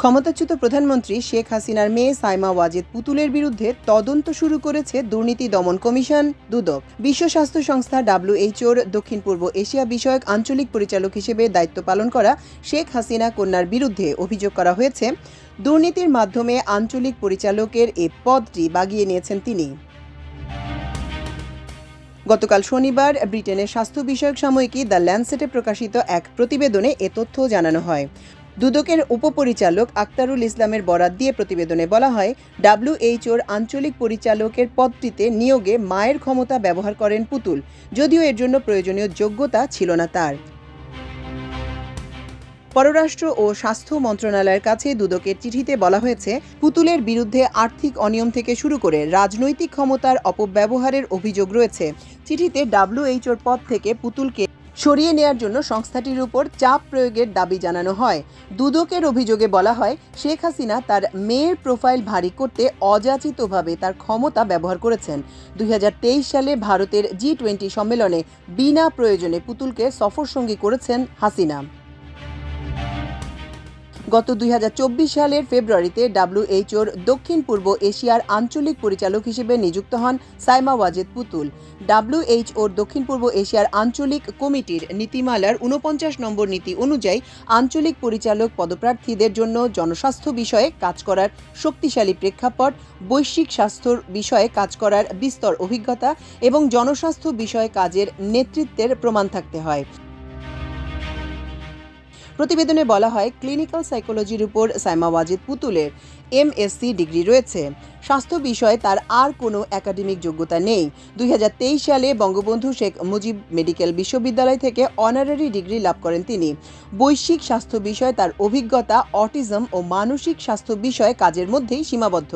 ক্ষমতাচ্যুত প্রধানমন্ত্রী শেখ হাসিনার মেয়ে সাইমা ওয়াজেদ পুতুলের বিরুদ্ধে তদন্ত শুরু করেছে দুর্নীতি দমন কমিশন, দুদক। বিশ্ব স্বাস্থ্য সংস্থা ডাব্লিউএইচওর দক্ষিণ পূর্ব এশিয়া বিষয়ক আঞ্চলিক পরিচালক হিসেবে দায়িত্ব পালন করা শেখ হাসিনা কন্যার বিরুদ্ধে অভিযোগ করা হয়েছে। দুর্নীতির মাধ্যমে আঞ্চলিক পরিচালকের এ পদটি বাগিয়ে নিয়েছেন তিনি। গতকাল শনিবার ব্রিটেনের স্বাস্থ্য বিষয়ক সাময়িকী দ্য ল্যান্সেটে প্রকাশিত এক প্রতিবেদনে এ তথ্য জানানো হয়। দুদকের উপপরিচালক আক্তারুল ইসলামের বরাত দিয়ে প্রতিবেদনে বলা হয়, ডাব্লিউএইচওর আঞ্চলিক পরিচালকের পদটিতে নিয়োগে মায়ের ক্ষমতা ব্যবহার করেন পুতুল, যদিও এর জন্য প্রয়োজনীয় যোগ্যতা ছিল না তার। পররাষ্ট্র ও স্বাস্থ্য মন্ত্রণালয়ের কাছে দুদকের চিঠিতে বলা হয়েছে, পুতুলের বিরুদ্ধে আর্থিক অনিয়ম থেকে শুরু করে রাজনৈতিক ক্ষমতার অপব্যবহারের অভিযোগ রয়েছে। চিঠিতে ডাব্লিউএইচওর পদ থেকে পুতুলকে সরিয়ে নেয়ার জন্য সংস্থাটির উপর চাপ প্রয়োগের দাবি জানানো হয়। দুদকের অভিযোগে বলা হয়, শেখ হাসিনা তার মেয়ের প্রোফাইল ভারী করতে অযাচিতভাবে তার ক্ষমতা ব্যবহার করেছেন। দুই হাজার তেইশ সালে ভারতের জি টোয়েন্টি সম্মেলনে বিনা প্রয়োজনে পুতুলকে সফরসঙ্গী করেছেন হাসিনা। গত দুই হাজার চব্বিশ সালের ফেব্রুয়ারিতে ডাব্লিউএইচওর দক্ষিণ পূর্ব এশিয়ার আঞ্চলিক পরিচালক হিসেবে নিযুক্ত হন সাইমা ওয়াজেদ পুতুল। ডাব্লিউএইচওর দক্ষিণ পূর্ব এশিয়ার আঞ্চলিক কমিটির নীতিমালার উনপঞ্চাশ নম্বর নীতি অনুযায়ী আঞ্চলিক পরিচালক পদপ্রার্থীদের জন্য জনস্বাস্থ্য বিষয়ে কাজ করার শক্তিশালী প্রেক্ষাপট, বৈশ্বিক স্বাস্থ্যর বিষয়ে কাজ করার বিস্তর অভিজ্ঞতা এবং জনস্বাস্থ্য বিষয়ে কাজের নেতৃত্বের প্রমাণ থাকতে হয়। প্রতিবেদনে বলা হয় ক্লিনিক্যাল সাইকোলজির উপর সাইমা ওয়াজিদ পুতুলের এমএসসি ডিগ্রি রয়েছে। স্বাস্থ্য বিষয়ে তার আর কোনো একাডেমিক যোগ্যতা নেই। দুই হাজার তেইশ সালে বঙ্গবন্ধু শেখ মুজিব মেডিকেল বিশ্ববিদ্যালয় থেকে অনারারি ডিগ্রি লাভ করেন তিনি। বৈশ্বিক স্বাস্থ্য বিষয়ে তার অভিজ্ঞতা অটিজম ও মানসিক স্বাস্থ্য বিষয়ে কাজের মধ্যেই সীমাবদ্ধ।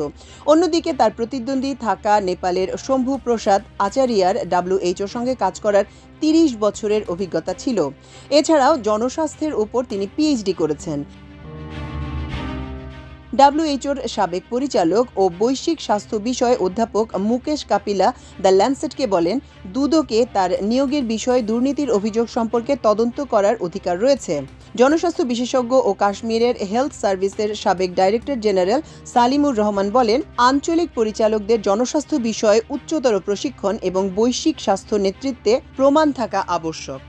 অন্যদিকে তার প্রতিদ্বন্দ্বী থাকা নেপালের শম্ভু প্রসাদ আচারিয়ার ডাব্লিউএইচওর সঙ্গে কাজ করার তিরিশ বছরের অভিজ্ঞতা ছিল। এছাড়াও জনস্বাস্থ্যের উপর তিনি পিএইচডি করেছেন। ডাব্লিউএইচওর সাবেক পরিচালক ও বৈশ্বিক স্বাস্থ্য বিষয়ে অধ্যাপক মুকেশ কাপিলা দ্য ল্যান্সেটকে বলেন, দুদকে তার নিয়োগের বিষয়ে দুর্নীতির অভিযোগ সম্পর্কে তদন্ত করার অধিকার রয়েছে। জনস্বাস্থ্য বিশেষজ্ঞ ও কাশ্মীরের হেলথ সার্ভিসের সাবেক ডাইরেক্টর জেনারেল সালিমুর রহমান বলেন, আঞ্চলিক পরিচালকদের জনস্বাস্থ্য বিষয়ে উচ্চতর প্রশিক্ষণ এবং বৈশ্বিক স্বাস্থ্য নেতৃত্বে প্রমাণ থাকা আবশ্যক।